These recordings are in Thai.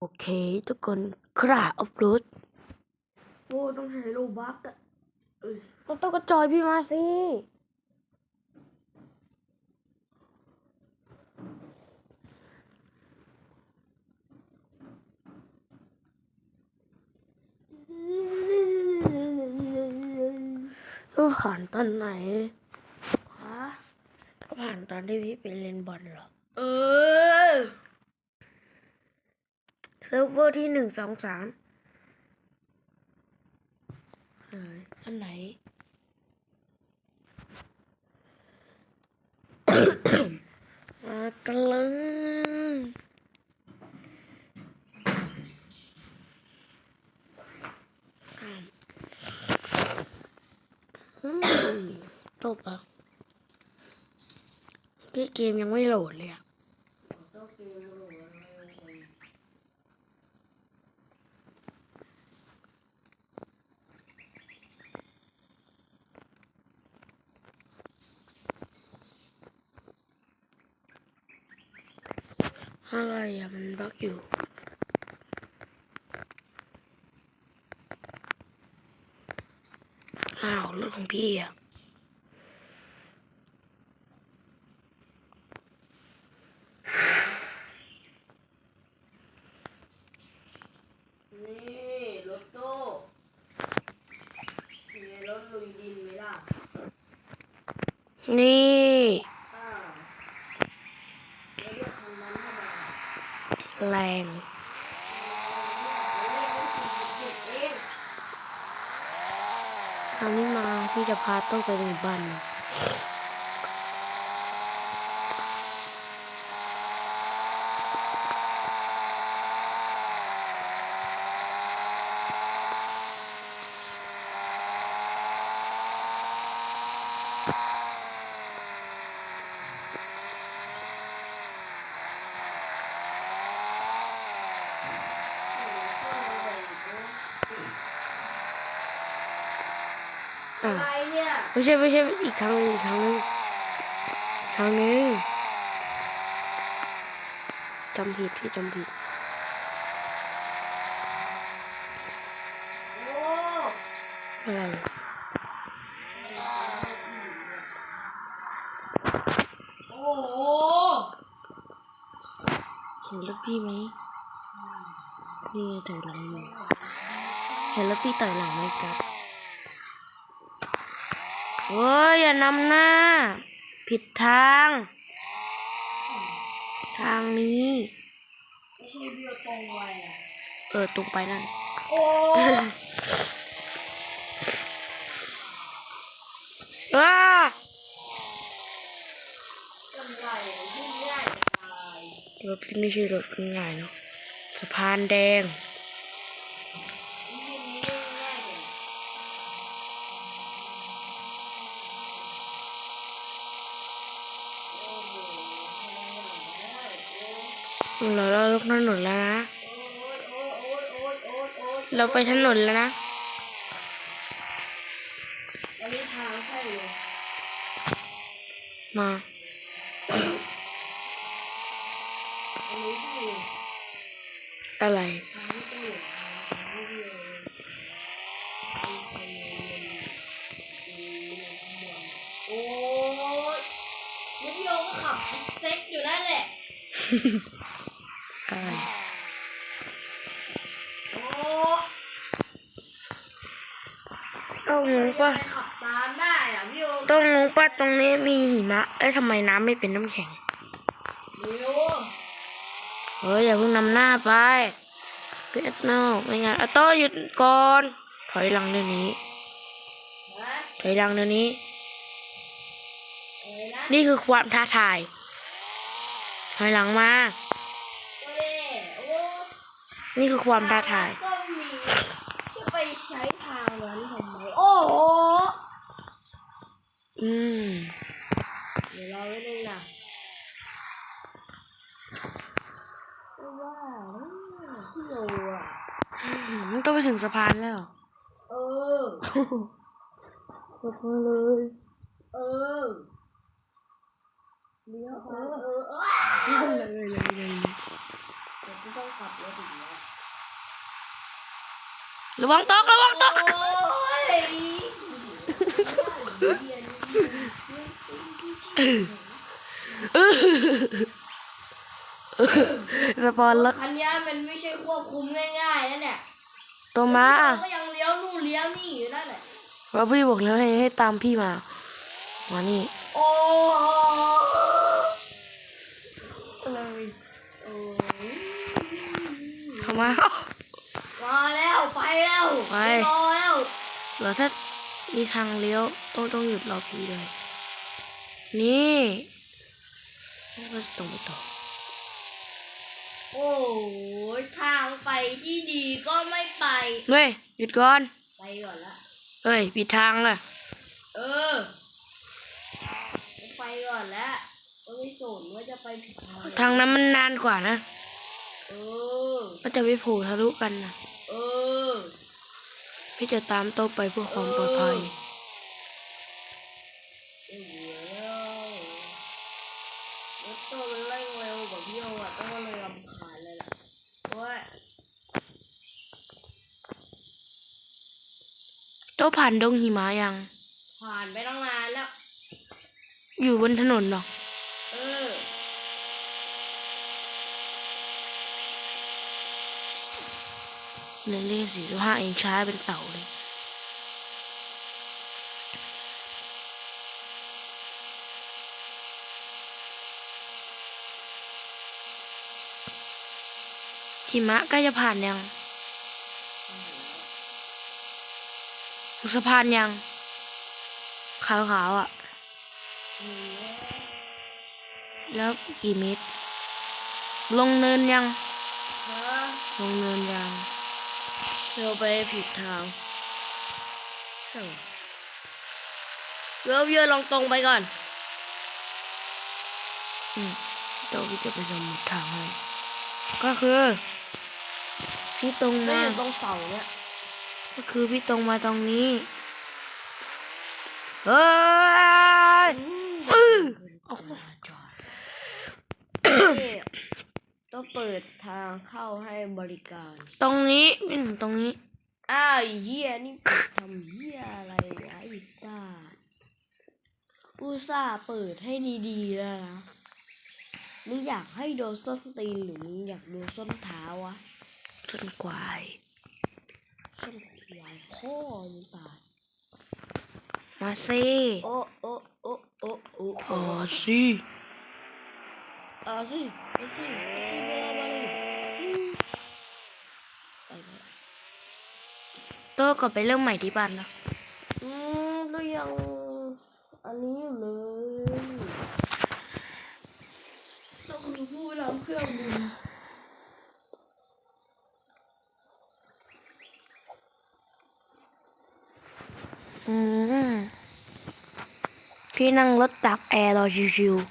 โอเค ทุกคนกราบอัพโหลดโอ้ต้องใช้โลบักอะเอ้ยต้องต้องกระจอยพี่มาสิต้องผ่านตอนไหนฮะก็ผ่านตอนที่พี่ไปเล่นบอลเหรอ เออ เซิร์ฟเวอร์ที่หนึ่งสองสามไหนอันไหน มากันเลยอะอืมจบอะพี่เกมยังไม่โหลดเลย อะอะไรอะ มันบักอยู่ อ้าวรถของพี่อะนี่รถตู้มีรถลุยดินไหมล่ะ นี่ อ่าแล้วเรียกคันนั้นทำไมอะ แรงเด็กเองคราวนี้มาพี่จะพาต้องไปหมู่บ้านนะ อะไรเนี่ยไม่ใช่ไม่ใช่อีกครั้งหนึงอีกครั้งหนึงครั้งหนึงจำผิดพี่จำผิดโอ้อะไรโอ้โหเห็นรถพี่ไหมนี่ไงต่อยหลังอยู่เห็นรถพี่ต่อยหลังไหมครับ โอ้ยอย่านำหน้า ผิดทาง ทางนี้ไม่ใช่เบี้ยวตรงไวอะเออตรงไปนั่น โอ้ว้าลำไรที่ง่ายจะตายรถพี่ไม่ใช่รถง่ายๆเนาะสะพานแดง ที่นี่ง่ายเลยโอ้โห ทำไมอะโอ้เราเราลงถนนแล้วนะโอ้ยโอ้ยโอ้ยโอ้ยโอ้ยโอ้ยเราไปถนนแล้วนะอันนี้ทางใช่เลยมาอันนี้ใช่เลยอะไรทางที่ตู้ทางที่เลยทางที่เลยโอ้ยนิยมก็ขับเซ็กอยู่นั่นแหละ อะไร โอ้ ต้องรู้ป่ะ ไปขับตามได้อะพี่โอ ต้องรู้ป่ะตรงนี้มีหิมะ เอ้ยทำไมน้ำไม่เป็นน้ำแข็งนิวเฮ้ยอย่าเพิ่งนำหน้าไปเพียดนอกไม่งั้นอะโต้หยุดก่อน ถอยหลังเดี๋ยวนี้นะถอยหลังเดี๋ยวนี้อะไรนะนี่คือความท้าทาย ถอยหลังมาก็ได้โอ้นี่คือความท้าทายก็มีจะไปใช้ทางนั้นทำไม โอ้โหอืม เดี๋ยวรอไว้นึงนะว่าพี่โยอะมันต้องไปถึงสะพานแล้ว เออสะพานเลย เออเลี้ยวเออเออเออเลยเลยเลยเดี๋ยวจะต้องขับรถอีกแล้วระวังตกระวังตกโอ้ย สปอนรถคันเนี้ยมันไม่ใช่ควบคุมง่ายๆนะเนี่ยตัวมาเราก็ยังเลี้ยวนู่นเลี้ยวนี่อยู่นั่นแหละว่าพี่บอกแล้วให้ให้ตามพี่มามานี่โอ้อะไรโอ้ยเข้ามามาแล้วไปแล้วไปรอแล้วเหลือถ้ามีทางเลี้ยวต้องต้องหยุดรอพี่เลย นี่แล้วก็จะตรงไปต่อ โอ้ยทางไปที่ดีก็ไม่ไป เฮ้ย หยุดก่อน ไปก่อนละ เฮ้ยผิดทางอะเออ ไปก่อนแล้วก็ไม่สนว่าจะไปผิดทางทางนั้นมันนานกว่านะ เออ ก็จะไปโผล่ทะลุกันนะเออ พี่จะตามโต๊ะไปเพื่อความปลอดภัย โต๊ะผ่านดงหิมะยัง ผ่านไปตั้งนานแล้ว อยู่บนถนนเหรอ เออ เล่นเลขสี่สิบห้าเองช้าเป็นเต่าเลยหิมะใกล้จะผ่านยัง สะพานยังขาวๆอะ แล้วกี่เมตร ลงเนินยังฮะลงเนินยังเราไปผิดทางเดี๋ยวเยอะลองตรงไปก่อน อืมเดี๋ยวพี่จะไปสมุดทางให้ ก็คือ พี่ตรงไม่มาอยู่ตรงเสาเนี่ย ก็คือพี่ตรงมาตรงนี้เฮ้ยอื้อออกมาจอดต้องเปิดทางเข้าให้บริการ ตรงนี้ไม่ถึงตรงนี้ อ้าวไอ้เฮียนี่ทำเฮียอะไรวะไอ้ซ่าอุตส่าห์เปิดให้ดีๆแล้วนะมึงอยากให้โดนส้นตีนหรือมึงอยากโดนส้นเท้าวะส่วนควายส้นค วายพ่อมึงตายมาสิโอ้โอ้โอ้โอ้โอ้อ๋อสิเอาสิเอาสิเอาสิเวลามาเลยอืมไปแล้วโตกลับไปเริ่มใหม่ที่บ้านนะอืมก็ยังอันนี้อยู่เลยต้องคือผู้ทำเครื่องบิน อืม พี่นั่งรถตักแอร์รอชิวๆ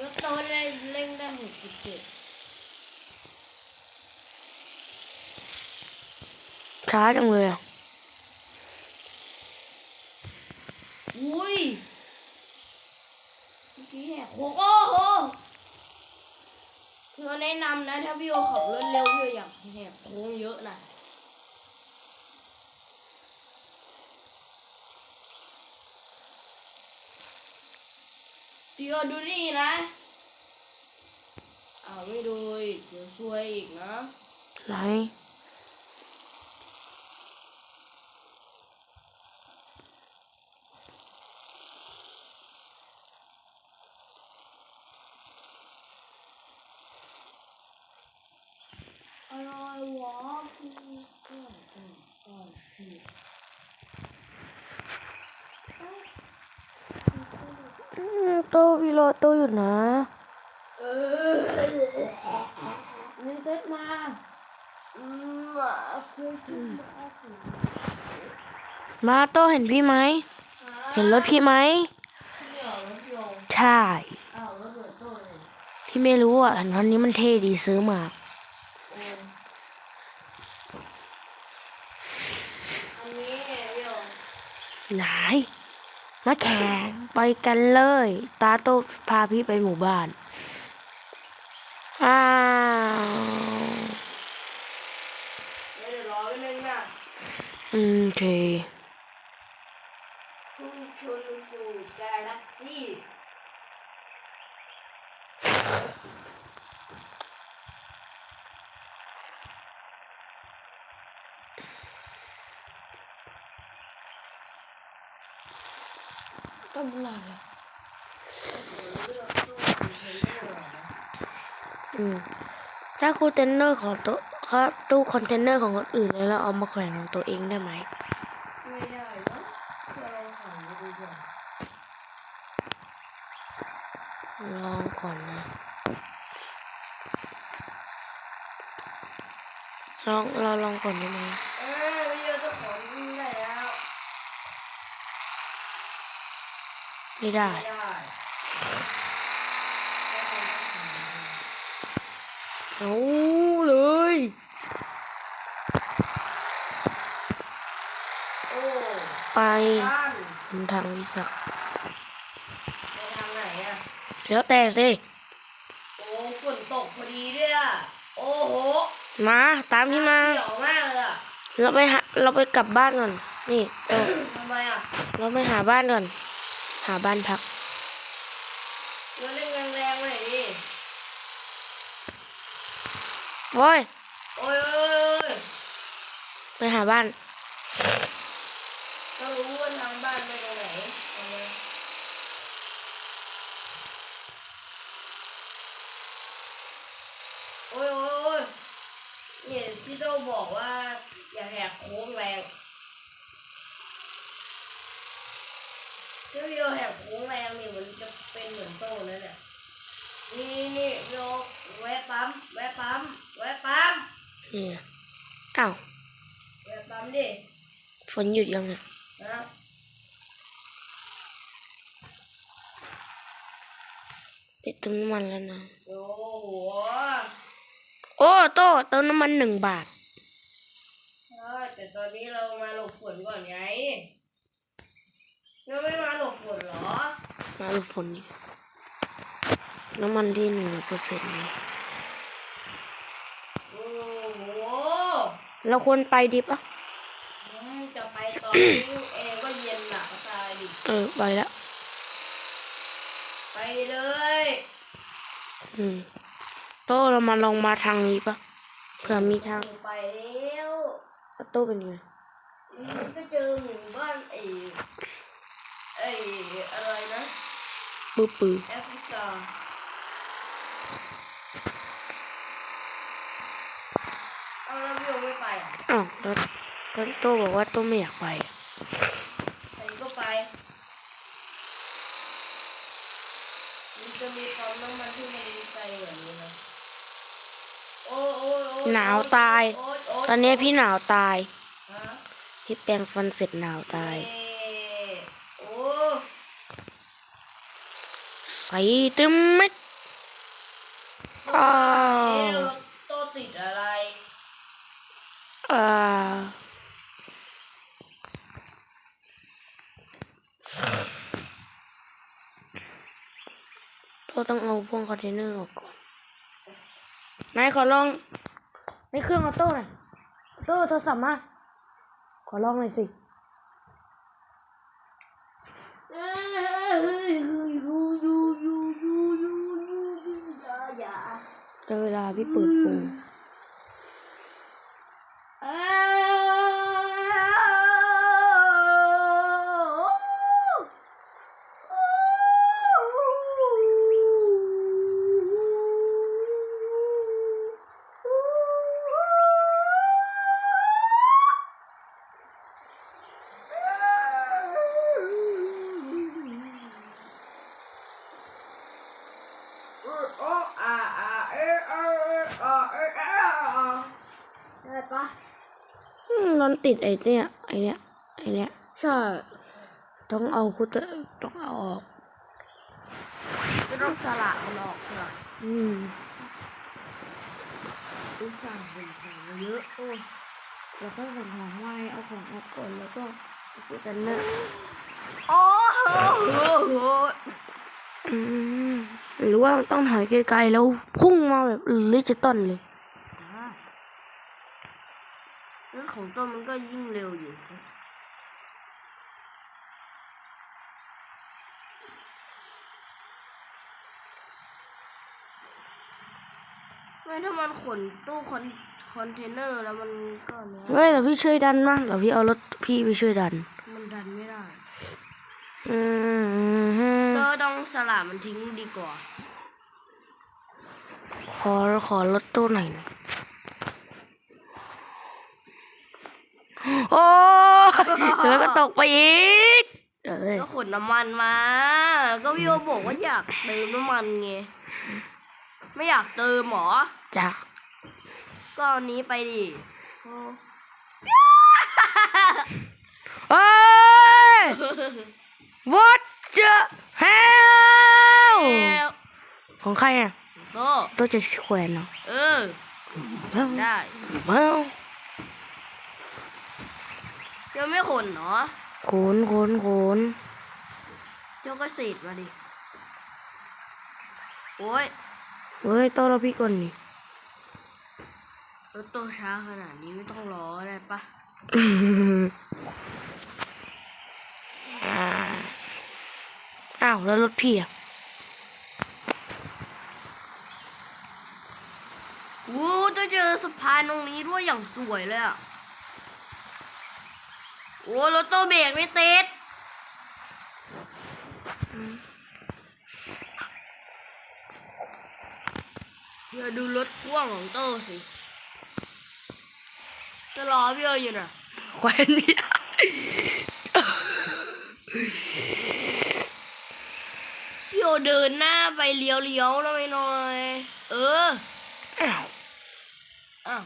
รถโตได้เร่งได้หกสิบเจ็ดช้าจังเลยอะ อุ้ยเมื่อกี้แหกโค้งโอ้โหคือแนะนำนะ ถ้าพี่โอขับรถเร็วพี่โออยากแหกโค้งเยอะนะ พี่โอดูนี่นะอ้าวไม่ดูอีกเดี๋ยวซวยอีกนะ ไหน อะไรวะกูก็อ่าอ่าสิ อืม โตพี่รอโตอยู่นะเออรีเซตมามอะเคยกมามาโตเห็นพี่ไหม เห็นรถพี่ไหม ใช่ พี่ไม่รู้อะอันนี้มันเท่ดีซื้อมาอันนี้เดี๋ยวไหน มาแข่งไปกันเลย ตาโตพาพี่ไปหมู่บ้าน อ้าวโอเค ก็ไม่ไรอืมถ้าคอนเทนเนอร์ของตัวถ้าตู้คอนเทนเนอร์ของคนอื่นแล้วเราเอามาแขวนของตัวเองได้ไหมไม่ได้เนาะเราลองขันดูก่อนลองก่อนนะลองเราลองก่อนได้ไหม เออวิดีโอจะขอดูได้แล้ว ไม่ได้ไม่ได้ เอาเลยโอ้ไปบ้านทางวิสักไปทางไหนอะแล้วแต่สิ โอ้ฝนตกพอดีด้วยอะโอ้โห มาตามที่มาเขียวมากเลยอะเราไปหาเราไปกลับบ้านก่อน นี่ เออทำไมอะเราไปหาบ้านก่อน หาบ้านพักเงินเล่นแรงๆหน่อยดิโว้ยโอ้ยโอ้ยโอ้ยไปหาบ้านต้องรู้ว่าทางบ้านไปตรงไหนเอามาโอ้ยโอ้ยโอ้ยเนี่ยที่โตบอกว่า อย่าแหกโค้งแรง ถ้าพี่โอแหกโค้งแรงนี่มันจะเป็นเหมือนโต้นั่นแหละนี่นี่นี่พี่โอแวะปั๊ม แวะปั๊ม แวะปั๊มนี่ไงอ้าวแวะปั๊มดิ ฝนหยุดยังเนี่ยนะไปเติมน้ำมันแล้วนะ โอ้โหโอ้โตเติมน้ำมันหนึ่งบาทใช่แต่ตอนนี้เรามาหลบฝนก่อนไง ยังไม่มาหลบฝนเหรอ มาดูฝนดิน้ำมันที่หนึ่งเปอร์เซ็นต์โอ้โหเราควรไปดิปะอืมจะไปตอนนี้เองก็เย็นหนักตายดิเออ ไปแล้วไปเลยอืมโตเรามาลองมาทางนี้ปะเผื่อมีทางไปแล้วแล้วโตเป็นยังไงมันก็เจอหมู่บ้านไอ้ ไอ้อะไรนะปื้อปื้อแอฟริกาเอาแล้วพี่โอไม่ไปอะอ้าวแล้วแล้วโตบอกว่าโตไม่อยากไปอะใครก็ไปมันจะมีปั๊มน้ำมันที่มันไกลกว่านี้นะโอ้โอ้โอ้หนาวตายโโโตอนนี้พี่หนาวตาย ฮะ พี่แปรงฟันเสร็จหนาวตายเอ่อโอ้ ใส่เต็มเม็ดอ้าวเอ๊ะรถโตติดอะไรอ่าโตต้องเอาพวงคอนเทนเนอร์ออกก่อนนายขอลองในเครื่องออโต้หน่อยออโต้โทรศัพท์มา ขอลองหน่อยสิ เวลาพี่เปิดปูง เอ้ได้ปะ อืมร้อน ติดไอ้เนี่ยไอ้เนี่ยไอ้เนี่ยใช่ต้องเอาพุทธต้องเอาออกก็ต้องสละมันออกเถอะอืมอุตส่าห์เป็นของเยอะโอ้ยแล้วก็ใส่ของไว้เอาของออกก่อนแล้วก็พุทธเนอร์โอ้โหอืมหรือว่าต้องถอยไกลๆแล้วพุ่งมาแบบลิจิตอลเลย งั้น ขของต้นมันก็ยิ่งเร็วอยู่ไม่ถ้ามันขนตู้คอนคอนเทนเนอร์แล้วมันก็เนี้ยเฮ้ยเดี๋ยวพี่ช่วยดันมาเดี๋ยวพี่เอารถพี่ไปช่วยดัน มันดันไม่ได้อืมเตอร์ต้องสละมันทิ้งดีกว่า ขอขอรถตู้หน่อยนะ โอ้ยแล้วก็ตกไปอีกเอ้ยก็ขนน้ำมันมา ก็พี่โอบอกว่าอยากเติมน้ำมันไง ไม่อยากเติมหรอ จ้ะ ก็เอานี้ไปดิโอ้เอ้ย what the hell แล้วของใครอะโตตัวจะแขวนเนาะเออ ได้ ว้าว ยังไม่ขนเนาะโขนโขนโขนเจ้าก็เศษมาดิ โอ้ยเฮ้ยโต้เราพี่ก่อนนี่รถโตช้าขนาดนี้ไม่ต้องรอได้ปะอ่าอ้าวแล้วรถพี่อะวู้จะเจอสะพานตรงนี้ด้วยอย่างสวยเลยอะ โอ้รถโตเบรกไม่ติดเดี๋ยวดูรถพ่วงของโตสิจะรอพี่เออยู่น่ะแขวนไม่ได้พี่โอเดินหน้าไปเลี้ยวเลี้ยวๆแล้วไปหน่อย เออ อ้าว อ้าว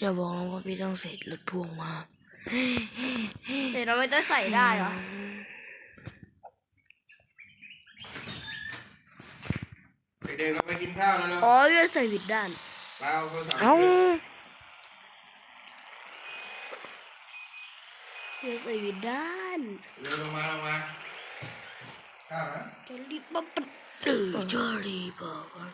จะบอกนะว่าพี่ต้องเสร็จรถพ่วงมา แต่เราไม่ต้องใส่ได้เหรอเด็กๆเราไปกินข้าวแล้วเนาะอ๋อพี่ใส่ผิดด้านเราเอาโทรศัพท์เอ้าพี่ใส่ผิดด้านเร็วลงมาลงมาข้าวนะจะรีบปั๊บปั๊บเออจอรีบอกกัน